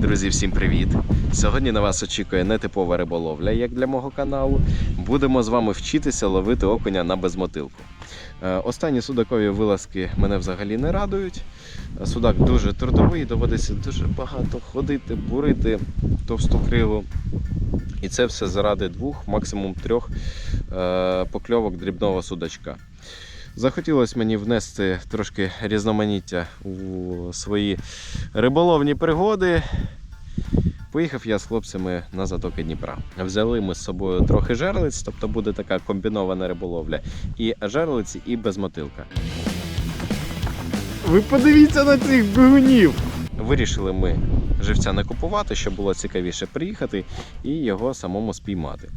Друзі, всім привіт! Сьогодні на вас очікує нетипова риболовля, як для мого каналу. Будемо з вами вчитися ловити окуня на безмотилку. Е, Останні судакові вилазки мене взагалі не радують. Судак дуже трудовий, доводиться дуже багато ходити, бурити товсту криву. І це все заради двох, максимум трьох е, покльовок дрібного судачка. Захотілося мені внести трошки різноманіття у свої риболовні пригоди. Поїхав я з хлопцями на затоки Дніпра. Взяли ми з собою трохи жерлиць, тобто буде така комбінована риболовля. І жерлиці, і безмотилка. Ви подивіться на цих бігунів! Вирішили ми живця не купувати, щоб було цікавіше приїхати і його самому спіймати.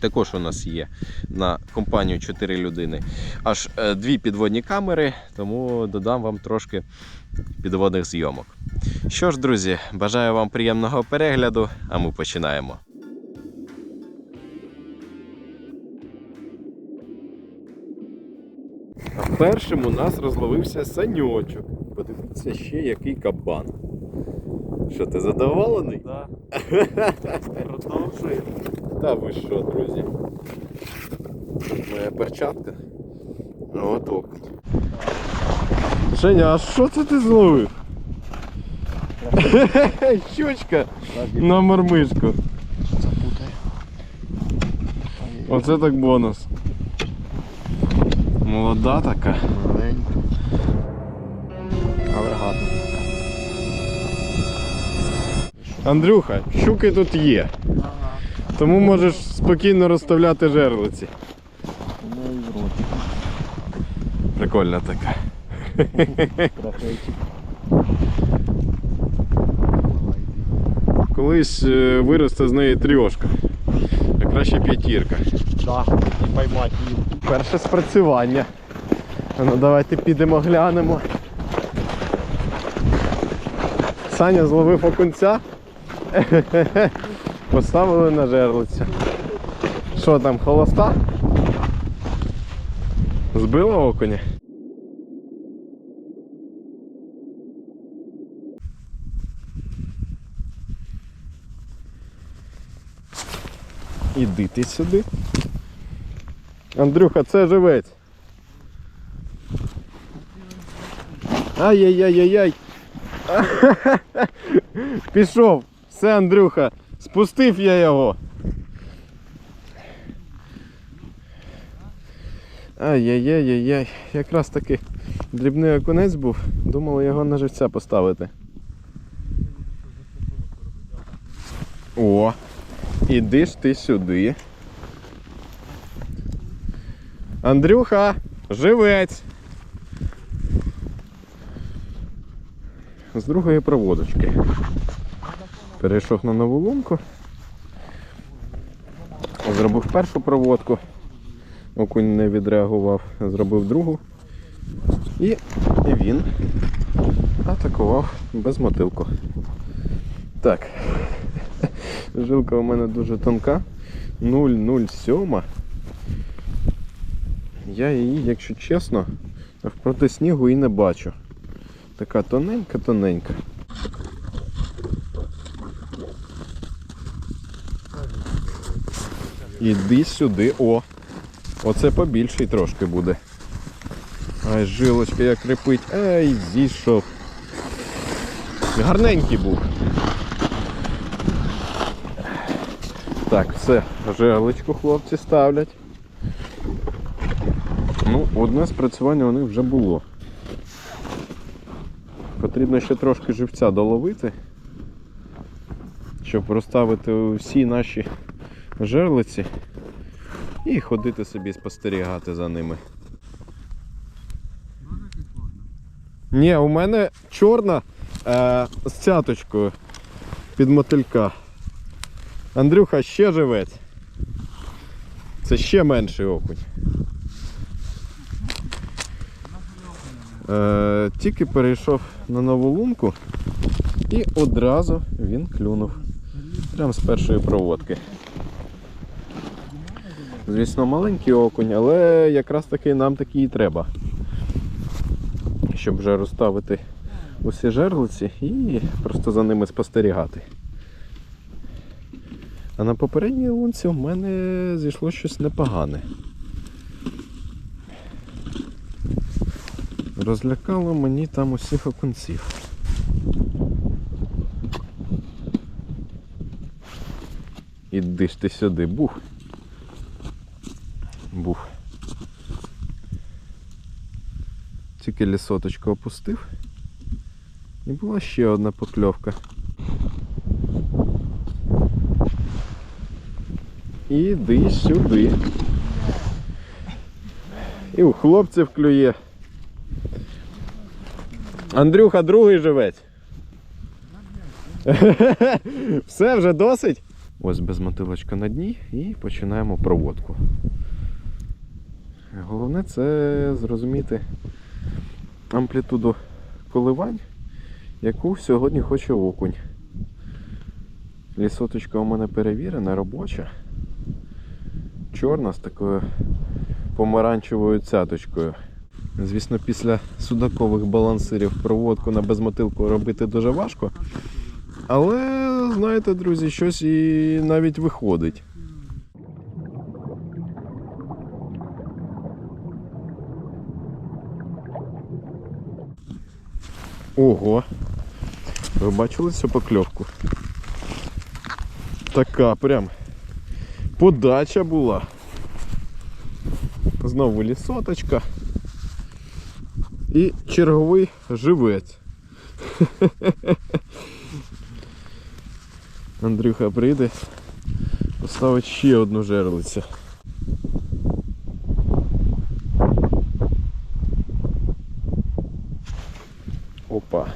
Також у нас є на компанію 4 людини аж е, дві підводні камери, тому додам вам трошки підводних зйомок. Що ж, друзі, бажаю вам приємного перегляду, а ми починаємо. Першим у нас розловився саньочок. Подивіться ще який кабан. Що ти задоволений? Да. Продовжуємо. Та ви що, друзі? Тут моя перчатка. От окунь. Женя, а що це ти зловив? Щучка на мормишку. Оце так бонус. Молода така. Маленька. Андрюха, щуки тут є. Ага. Тому можеш спокійно розставляти жерлиці. Прикольна така. Колись е, виросте з неї трьошка. А краще п'ятірка. Да. І поймати її. Перше спрацювання. Ну давайте підемо глянемо. Саня зловив окунця. Поставили на жерлицю. Що там, холоста? Збила окуня? Іди ти сюди. Андрюха, це живець. Ай-яй-яй-яй-яй. Пішов. Все, Андрюха. Спустив я його. Ай-яй-яй-яй-яй. Якраз таки дрібний окунець був. Думали його на живця поставити. О, іди ж ти сюди. Андрюха, живець. З другої проводочки. Перейшов на нову лунку. Зробив першу проводку. Окунь не відреагував. Зробив другу. І він атакував без мотилку. Так. Жилка у мене дуже тонка. 0,07. Я її, якщо чесно, навпроти снігу і не бачу. Така тоненька-тоненька. Іди сюди, о! Оце побільший трошки буде. Ай, жилочка як репить. Ай, зійшов. Гарненький був. Так, все, жерличку хлопці ставлять. Ну, одне спрацювання у них вже було. Потрібно ще трошки живця доловити, щоб розставити усі наші жерлиці і ходити собі спостерігати за ними. Ні, у мене чорна е, з цяточкою під мотилька. Андрюха ще живець. Це ще менший окунь. Е, тільки перейшов на нову лунку і одразу він клюнув. Прямо з першої проводки. Звісно, маленький окунь, але якраз таки нам такий і треба. Щоб вже розставити усі жерлиці і просто за ними спостерігати. А на попередній лунці в мене зійшло щось непогане. Розлякало мені там усіх окунців. Іди ж ти сюди, бух. Бух. Тільки лісоточку опустив. І була ще одна покльовка. Іди сюди. І у хлопців клює. Андрюха, другий живець. Все вже досить. Ось безмотилочка на дні і починаємо проводку. Головне це зрозуміти амплітуду коливань, яку сьогодні хоче окунь. Лісоточка у мене перевірена, робоча. Чорна з такою помаранчевою цяточкою. Звісно, після судакових балансирів проводку на безмотилку робити дуже важко. Але, знаєте, друзі, щось і навіть виходить. Ого! Ви бачили цю покльовку? Така прям подача була. Знову лісоточка. І черговий живець. Андрюха прийде, поставить ще одну жерлицю. Опа,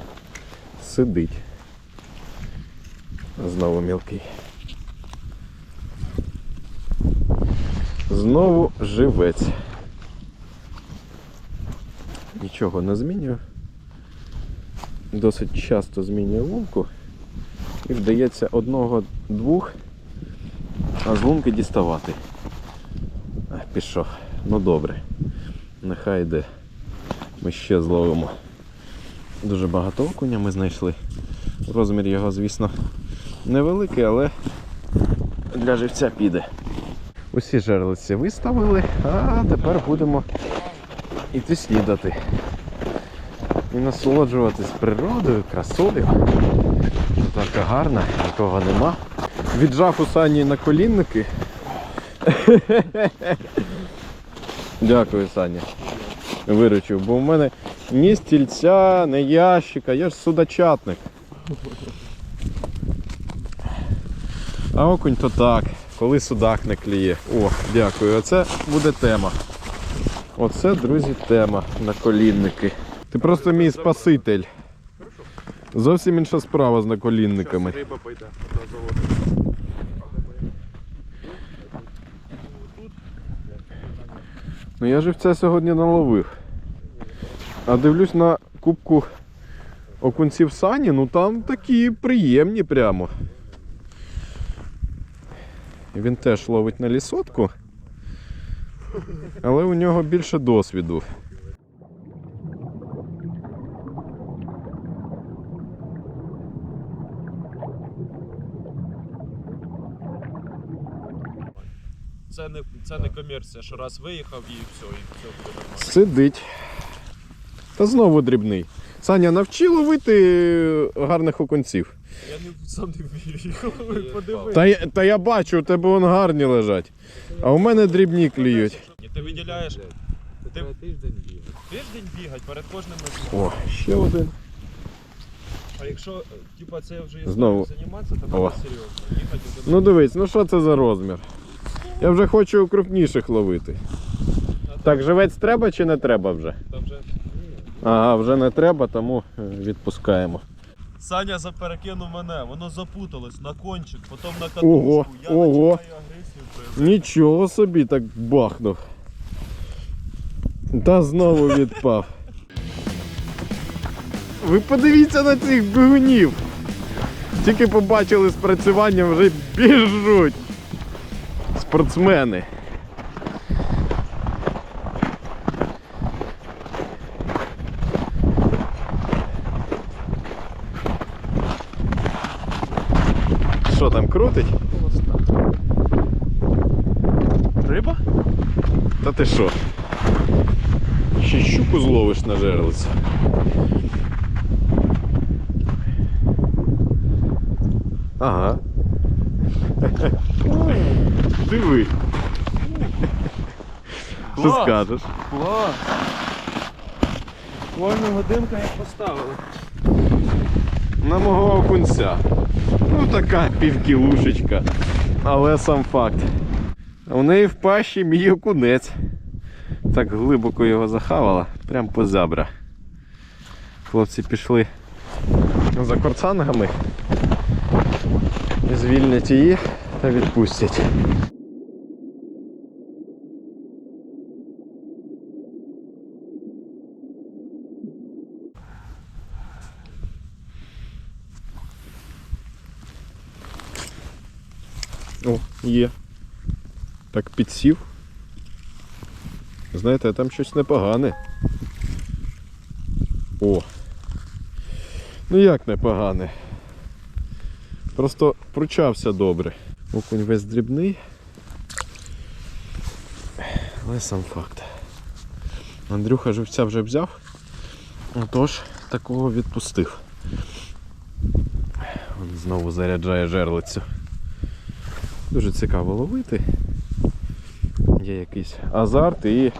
сидить. Знову мілкий. Знову живець. Нічого не змінюю. Досить часто змінюю лунку. І вдається одного-двох, а з лунки діставати. Пішов. Ну добре. Нехай йде. Ми ще зловимо. Дуже багато окуня ми знайшли. Розмір його, звісно, невеликий, але для живця піде. Усі жерлиці виставили, а тепер будемо іти снідати. І насолоджуватись природою, красою. Така гарна, нікого нема. Віджав у Сані на колінники. Дякую, Саня. Виручив, бо в мене ні стільця, ні ящика, я ж судачатник. А окунь то так, коли судак не кліє. О, дякую. Оце буде тема. Оце, друзі, тема на колінники. Ти просто мій спаситель. Зовсім інша справа з наколінниками. Риба пойде. Ну я живця сьогодні наловив. А дивлюсь на кубку окунців сані, ну там такі приємні прямо. Він теж ловить на лісотку. Але у нього більше досвіду. Це не, це не комерція, що раз виїхав і все, і все буде нормально. Сидить. Та знову дрібний. Саня, навчи ловити гарних окунців. Я не сам не вмію. Подивись. Та, я- та я бачу, у тебе вон гарні лежать. А у мене дрібні кліють. Ти виділяєш ти Тиждень є. тиждень бігать перед кожним. О, ще один. А якщо е, типа це вже є Знову. займатися, то О. треба серйозно. Їхати. Ну дивись, ну що це за розмір? Я вже хочу крупніших ловити. Так, живець треба чи не треба вже? Там вже... Ага, вже не треба, тому е, відпускаємо. Саня заперекинув мене, воно запуталось на кончик, потім на катушку. Ого, Я ого. агресію проявляти. Нічого собі так бахнув. Та знову відпав. Ви подивіться на цих бігунів. Тільки побачили спрацювання, вже біжуть. Спортсмени. там крутить? Риба? Та ти що? Ще щуку зловиш на жерлицю. Ага. Диви. Що Клас. скажеш? Клас! Буквально годинка як поставили. На мого окунця. Ну така півкілушечка. Але сам факт. У неї в пащі мій окунець. Так глибоко його захавала, прям по зябра. Хлопці пішли за корцангами. Звільнять її та відпустять. О, є. Так підсів. Знаєте, там щось непогане. О. Ну як непогане? Просто пручався добре. Окунь весь дрібний. Але сам факт. Андрюха живця вже взяв. Отож, такого відпустив. Він знову заряджає жерлицю. Дуже цікаво ловити. Якийсь азарт і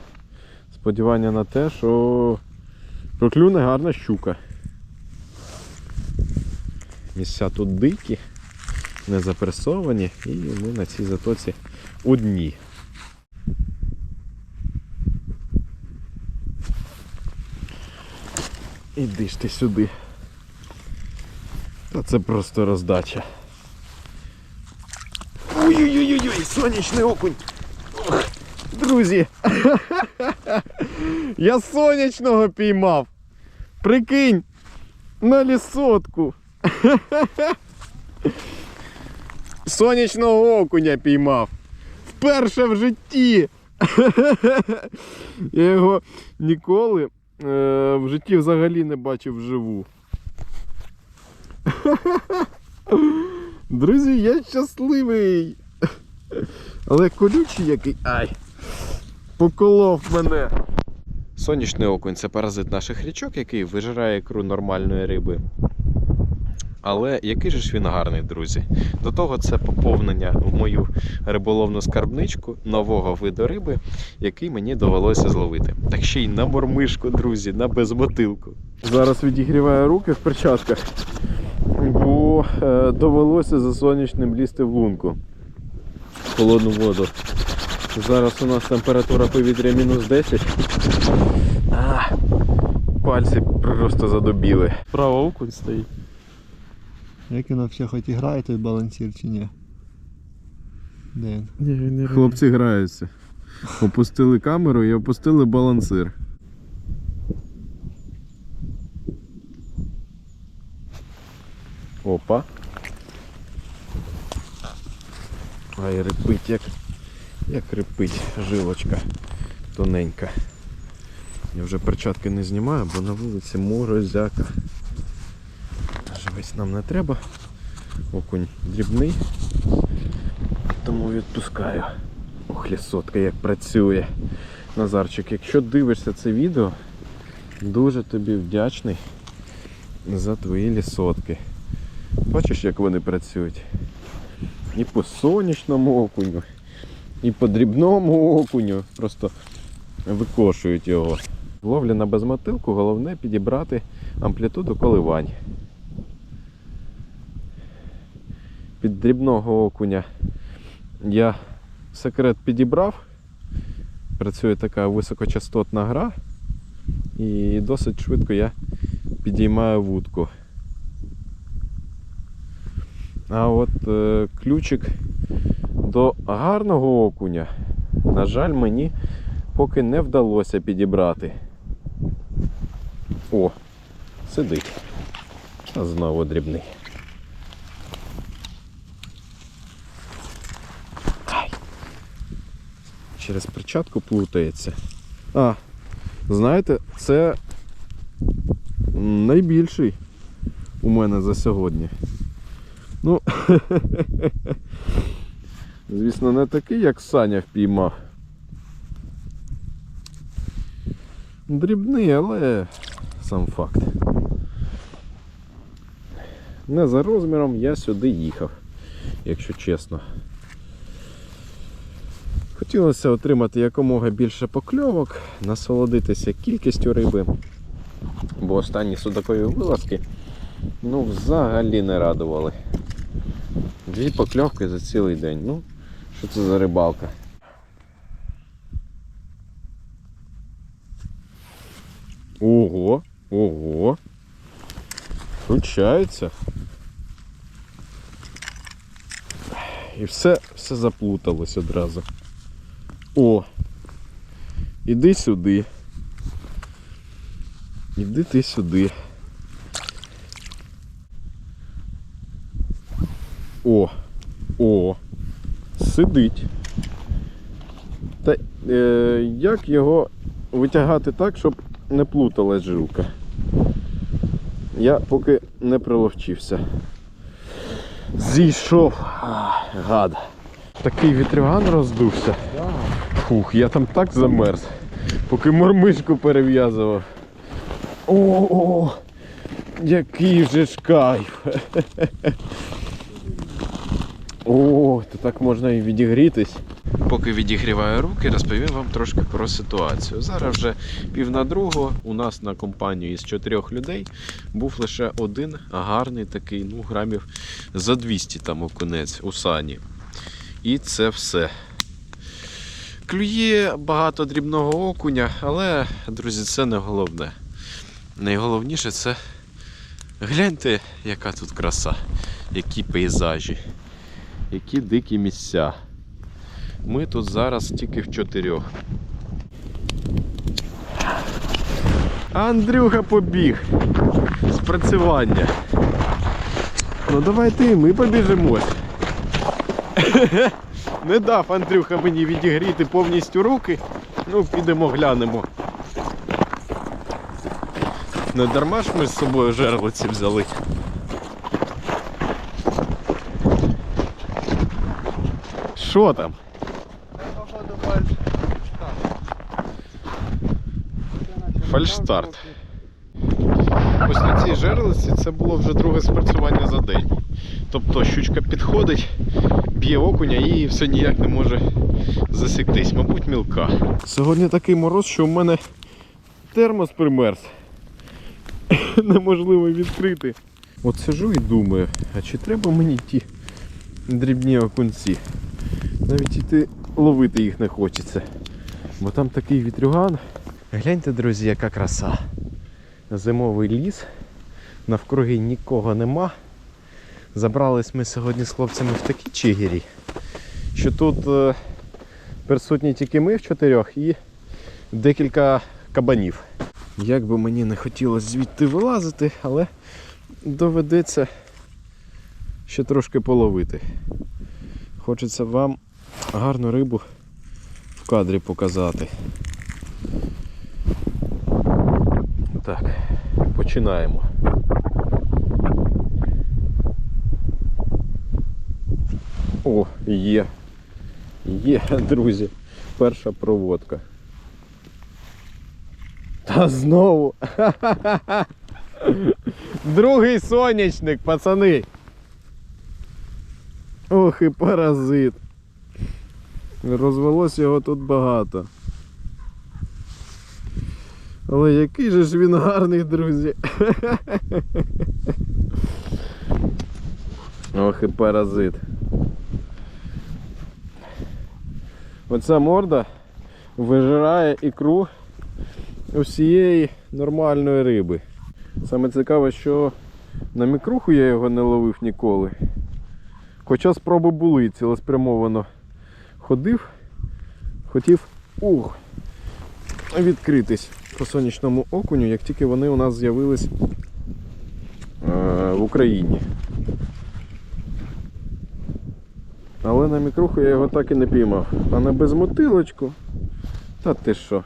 сподівання на те, що проклюне гарна щука. Місця тут дикі, не запресовані, і ми на цій затоці одні. Іди ж ти сюди. Та це просто роздача. Ой-ой-ой, сонячний окунь. Друзі. Я сонячного піймав. Прикинь, на лісотку. Сонячного окуня піймав. Вперше в житті. Я його ніколи е, в житті взагалі не бачив вживу. Друзі, я щасливий. Але колючий який. Ай! Поколов мене. Сонячний окунь це паразит наших річок, який вижирає ікру нормальної риби. Але який же ж він гарний, друзі. До того це поповнення в мою риболовну скарбничку нового виду риби, який мені довелося зловити. Так ще й на мормишку, друзі, на безмотилку. Зараз відігріваю руки в перчатках бо е, довелося за сонячним лізти в лунку. В холодну воду. Зараз у нас температура повітря мінус 10. А, пальці просто задобіли. Право окунь стоїть. Як він взагалі хоч і грає той балансір чи ні? Де він? Ні, він не Хлопці граються. Опустили камеру і опустили балансир. Опа. Ай, рипить, як, як рипить жилочка тоненька. Я вже перчатки не знімаю, бо на вулиці морозяка. Живець нам не треба. Окунь дрібний. Тому відпускаю. Ох, лісотка як працює. Назарчик, якщо дивишся це відео, дуже тобі вдячний за твої лісотки. Бачиш, як вони працюють? І по сонячному окуню, і по дрібному окуню. Просто викошують його. Ловля на безмотилку, головне підібрати амплітуду коливань. Під дрібного окуня я секрет підібрав. Працює така високочастотна гра, і досить швидко я підіймаю вудку. А от е, ключик до гарного окуня, на жаль, мені поки не вдалося підібрати. О, сидить. А знову дрібний. Ай. Через перчатку плутається. А, знаєте, це найбільший у мене за сьогодні. Ну, звісно, не такий, як Саня впіймав. Дрібний, але сам факт. Не за розміром я сюди їхав, якщо чесно. Хотілося отримати якомога більше покльовок, насолодитися кількістю риби, бо останні судакові вилазки ну, взагалі не радували. Дві покльовки за цілий день. Ну, що це за рибалка? Ого, ого. Включаються. І все, все заплуталось одразу. О! Іди сюди. Іди ти сюди. О! О! Сидить. Та е, як його витягати так, щоб не плуталась жилка? Я поки не приловчився. Зійшов. Гад. Такий вітрюган роздувся. Фух, я там так замерз, поки мормишку перев'язував. О, який же ж кайф. О, то так можна і відігрітись. Поки відігріваю руки, розповім вам трошки про ситуацію. Зараз вже пів на другу. У нас на компанію із чотирьох людей був лише один гарний такий, ну, грамів за 200 там окунець у сані. І це все. Клює багато дрібного окуня, але, друзі, це не головне. Найголовніше це гляньте, яка тут краса, які пейзажі, які дикі місця. Ми тут зараз тільки в чотирьох. Андрюха побіг. Спрацювання. Ну давай ти, ми побіжимось. Не дав Андрюха мені відігріти повністю руки. Ну, підемо глянемо. Не дарма ж ми з собою жерлиці взяли. Що там? Фальшстарт. Ось на цій жерлиці це було вже друге спрацювання за день. Тобто щучка підходить, б'є окуня і все ніяк не може засіктись, мабуть, мілка. Сьогодні такий мороз, що в мене термос примерз. Неможливо відкрити. От сижу і думаю, а чи треба мені ті дрібні окунці? Навіть іти ловити їх не хочеться. Бо там такий вітрюган. Гляньте, друзі, яка краса. Зимовий ліс. Навкруги нікого нема. Забрались ми сьогодні з хлопцями в такій чигірі, що тут е, присутні тільки ми в чотирьох і декілька кабанів. Як би мені не хотілося звідти вилазити, але доведеться ще трошки половити. Хочеться вам гарну рибу в кадрі показати. Так, починаємо. О, є. Є, друзі. Перша проводка. Та знову. Другий сонячник, пацани. Ох і паразит. Розвелось його тут багато. Але який же ж він гарний, друзі. Ох і паразит. Оця морда вижирає ікру усієї нормальної риби. Саме цікаве, що на мікруху я його не ловив ніколи. Хоча спроби були, цілеспрямовано ходив, хотів ух, відкритись по сонячному окуню, як тільки вони у нас з'явились е, в Україні. Але на мікруху я його так і не піймав. А на безмотилочку, та ти що,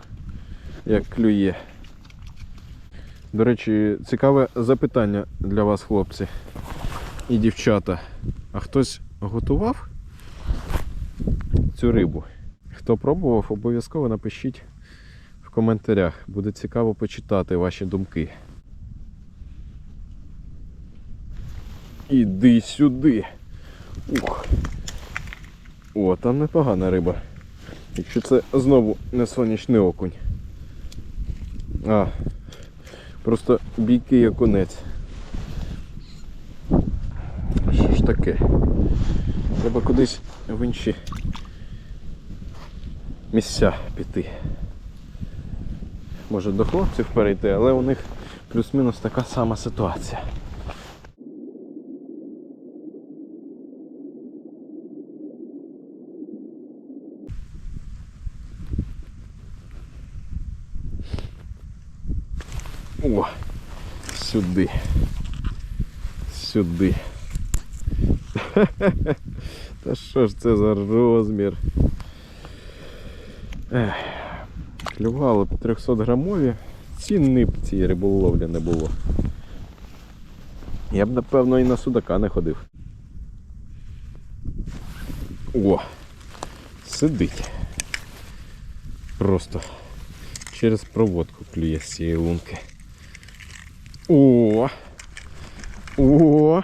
як клює. До речі, цікаве запитання для вас, хлопці. і дівчата, а хтось готував цю рибу? Хто пробував, обов'язково напишіть в коментарях. Буде цікаво почитати ваші думки. Іди сюди. Ух. О, там непогана риба. Якщо це знову не сонячний окунь. А, просто бійкий окунець. Що ж таке? Треба кудись в інші місця піти. Може до хлопців перейти, але у них плюс-мінус така сама ситуація. О, сюди. Сюди. Та що ж це за розмір? Ех, клювало по 300 грамові. Ціни б цієї риболовлі не було. Я б напевно і на судака не ходив. О! Сидить. Просто через проводку клює з цієї лунки. О! О!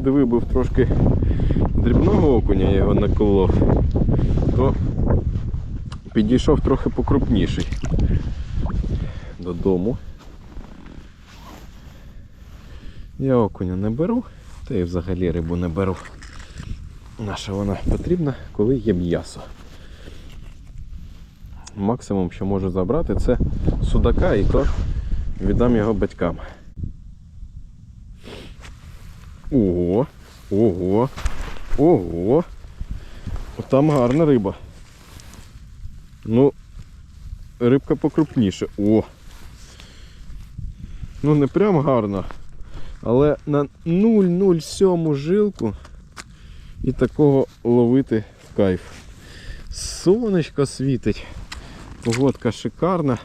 Підвибив трошки дрібного окуня, я його наколов, то підійшов трохи покрупніший додому. Я окуня не беру, та й взагалі рибу не беру. Наша вона потрібна, коли є м'ясо. Максимум, що можу забрати, це судака і то віддам його батькам. Ого, ого, ого. Там гарна риба. Ну, рибка покрупніше. О! Ну не прям гарна, але на 0,07 жилку і такого ловити в кайф. Сонечко світить, погодка шикарна,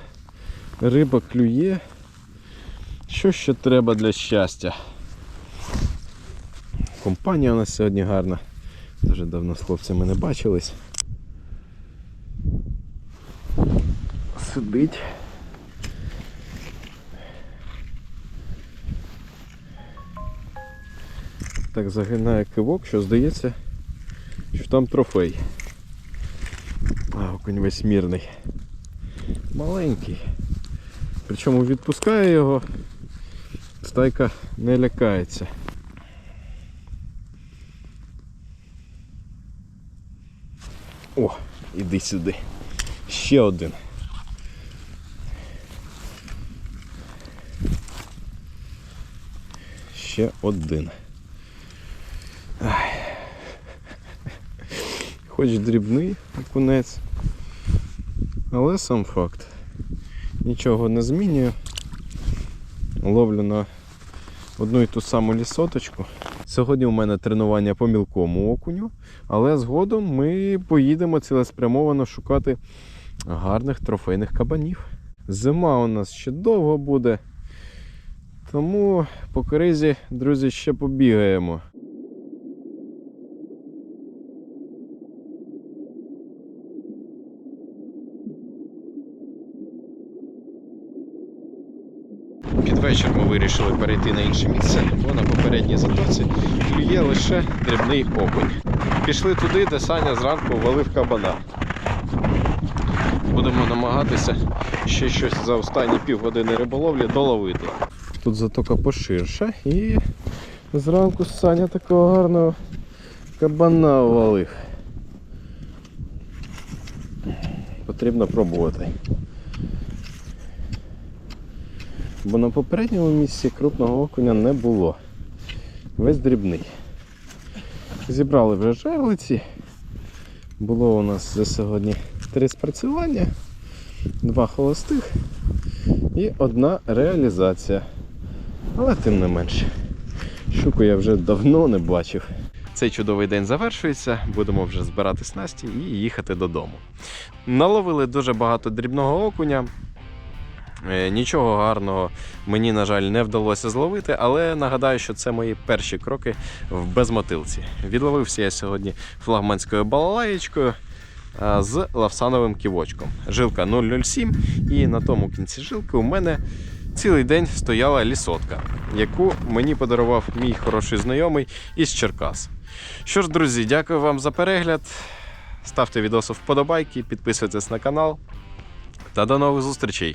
риба клює. Що ще треба для щастя? Компанія у нас сьогодні гарна. Дуже давно з хлопцями не бачились. Сидить. Так загинає кивок, що здається, що там трофей. А, окунь весь мірний. Маленький. Причому відпускає його, стайка не лякається. О, іди сюди. Ще один. Ще один. Хоч дрібний окунець, але сам факт. Нічого не змінює. Ловлю на одну і ту саму лісоточку. Сьогодні у мене тренування по мілкому окуню, але згодом ми поїдемо цілеспрямовано шукати гарних трофейних кабанів. Зима у нас ще довго буде, тому по кризі, друзі, ще побігаємо. Під вечір ми вирішили перейти на інше місце, бо на попередній затоці клює лише дрібний окунь. Пішли туди, де Саня зранку валив кабана. Будемо намагатися ще щось за останні півгодини риболовлі доловити. Тут затока поширша і зранку Саня такого гарного кабана валив. Потрібно пробувати. Бо на попередньому місці крупного окуня не було. Весь дрібний. Зібрали вже жерлиці. Було у нас за сьогодні три спрацювання, два холостих і одна реалізація. Але тим не менше. Щуку я вже давно не бачив. Цей чудовий день завершується, будемо вже збирати снасті і їхати додому. Наловили дуже багато дрібного окуня. Е, Нічого гарного мені, на жаль, не вдалося зловити, але нагадаю, що це мої перші кроки в безмотилці. Відловився я сьогодні флагманською балалаєчкою з лавсановим ківочком. Жилка 007, і на тому кінці жилки у мене цілий день стояла лісотка, яку мені подарував мій хороший знайомий із Черкас. Що ж, друзі, дякую вам за перегляд. Ставте відоси вподобайки, підписуйтесь на канал. Та до нових зустрічей!